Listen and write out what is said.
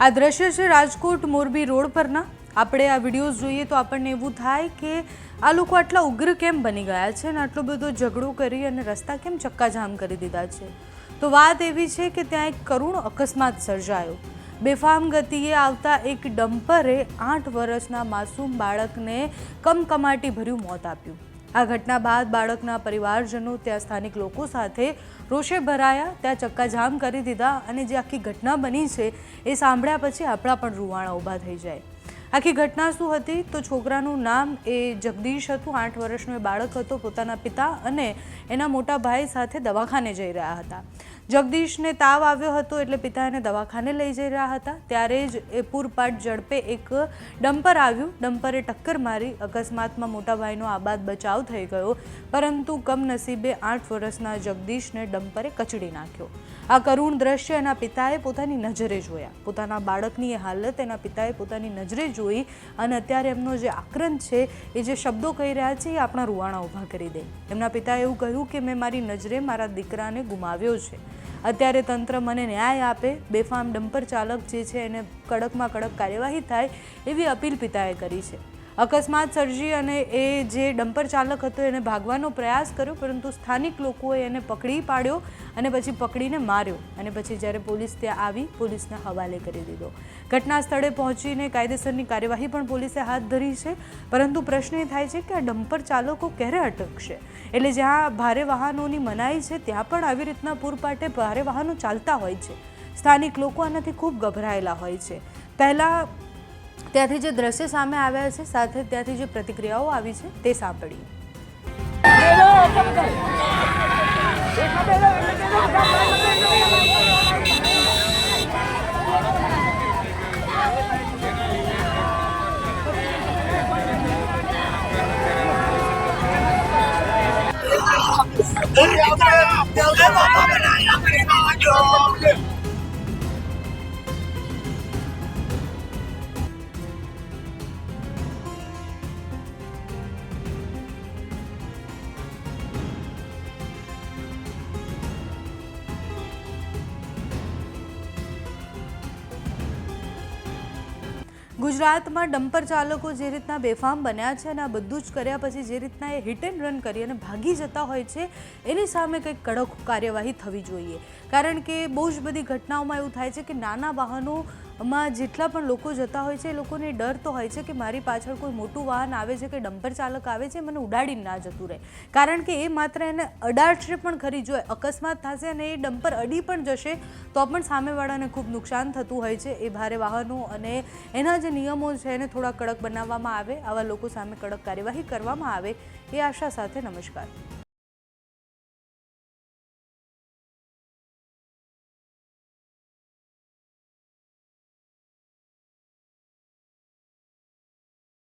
આ દ્રશ્ય છે રાજકોટ મોરબી રોડ પરના. આપણે આ વિડીયોઝ જોઈએ તો આપણને એવું થાય કે આ લોકો આટલા ઉગ્ર કેમ બની ગયા છે અને આટલો બધો ઝઘડો કરી અને રસ્તા કેમ ચક્કાજામ કરી દીધા છે? તો વાત એવી છે કે ત્યાં એક કરુણ અકસ્માત સર્જાયો. બેફામ ગતિએ આવતા એક ડમ્પરે આઠ વર્ષના માસૂમ બાળકને કમકમાટી ભર્યું મોત આપ્યું. આ ઘટના બાદ બાળકના પરિવારજનો, ત્યાં સ્થાનિક લોકો સાથે રોષે ભરાયા, ત્યાં ચક્કાજામ કરી દીધા અને જે આખી ઘટના બની છે એ સાંભળ્યા પછી આપણા પણ રૂવાણા ઊભા થઈ જાય. આખી ઘટના શું હતી? તો છોકરાનું નામ એ જગદીશ હતું, આઠ વર્ષનો એ બાળક હતો, પોતાના પિતા અને એના મોટા ભાઈ સાથે દવાખાને જઈ રહ્યા હતા. જગદીશને તાવ આવ્યો હતો એટલે પિતા એને દવાખાને લઈ જઈ રહ્યા હતા. ત્યારે જ એ પૂરપાટ ઝડપે એક ડમ્પર આવ્યું. ડમ્પરે ટક્કર મારી. અકસ્માતમાં મોટા ભાઈનો આબાદ બચાવ થઈ ગયો. પરંતુ કમનસીબે આઠ વર્ષના જગદીશને ડમ્પરે કચડી નાખ્યો. આ કરુણ દ્રશ્ય એના પિતાએ પોતાની નજરે જોયા. પોતાના બાળકની એ હાલત એના પિતાએ પોતાની નજરે જોઈ અને અત્યારે એમનો જે આક્રંદ છે, એ જે શબ્દો કહી રહ્યા છે, એ આપણા રૂવાણા ઊભા કરી દે. એમના પિતાએ એવું કહ્યું કે, મેં મારી નજરે મારા દીકરાને ગુમાવ્યો છે. અત્યારે તંત્ર મને ન્યાય આપે. બેફામ ડમ્પર ચાલક જે છે એને કડકમાં કડક કાર્યવાહી થાય એવી અપીલ પિતાએ કરી છે. અકસ્માત સર્જી અને એ જે ડમ્પર ચાલક હતો એને ભાગવાનો પ્રયાસ કર્યો, પરંતુ સ્થાનિક લોકોએ એને પકડી પાડ્યો અને પછી પકડીને માર્યો. અને પછી જ્યારે પોલીસ ત્યાં આવી, પોલીસને હવાલે કરી દીધો. ઘટના સ્થળે પહોંચીને કાયદેસરની કાર્યવાહી પણ પોલીસે હાથ ધરી છે. પરંતુ પ્રશ્ન એ થાય છે કે આ ડમ્પર ચાલકો ક્યારે અટકશે? એટલે જ્યાં ભારે વાહનોની મનાઈ છે, ત્યાં પણ આવી રીતના પૂરપાટે ભારે વાહનો ચાલતા હોય છે. સ્થાનિક લોકો આનાથી ખૂબ ગભરાયેલા હોય છે. પહેલાં ત્યાંથી જે દ્રશ્ય સામે આવ્યા છે સાથે ત્યાંથી જે પ્રતિક્રિયાઓ આવી છે તે સાંભળીએ ગુજરાતમાં ડમ્પર ચાલકો જે રીતના બેફામ બન્યા છે અને આ બધું જ કર્યા પછી જે રીતના એ હિટ એન્ડ રન કરી અને ભાગી જતા હોય છે, એની સામે કંઈક કડક કાર્યવાહી થવી જોઈએ. કારણ કે બહુ જ બધી ઘટનાઓમાં એવું થાય છે કે નાના વાહનોમાં જેટલા પણ લોકો જતા હોય છે, એ લોકોને ડર તો હોય છે કે મારી પાછળ કોઈ મોટું વાહન આવે છે કે ડમ્પર ચાલક આવે છે મને ઉડાડીને ના જતું રહે. કારણ કે એ માત્ર એને અડાડશે પણ ખરી. જો અકસ્માત થશે અને એ ડમ્પર અડી પણ જશે, તો પણ સામેવાળાને ખૂબ નુકસાન થતું હોય છે. એ ભારે વાહનો અને એના જે નિયમો છે, એને થોડા કડક બનાવવામાં આવે. આવા લોકો સામે કડક કાર્યવાહી કરવામાં આવે, એ આશા સાથે નમસ્કાર.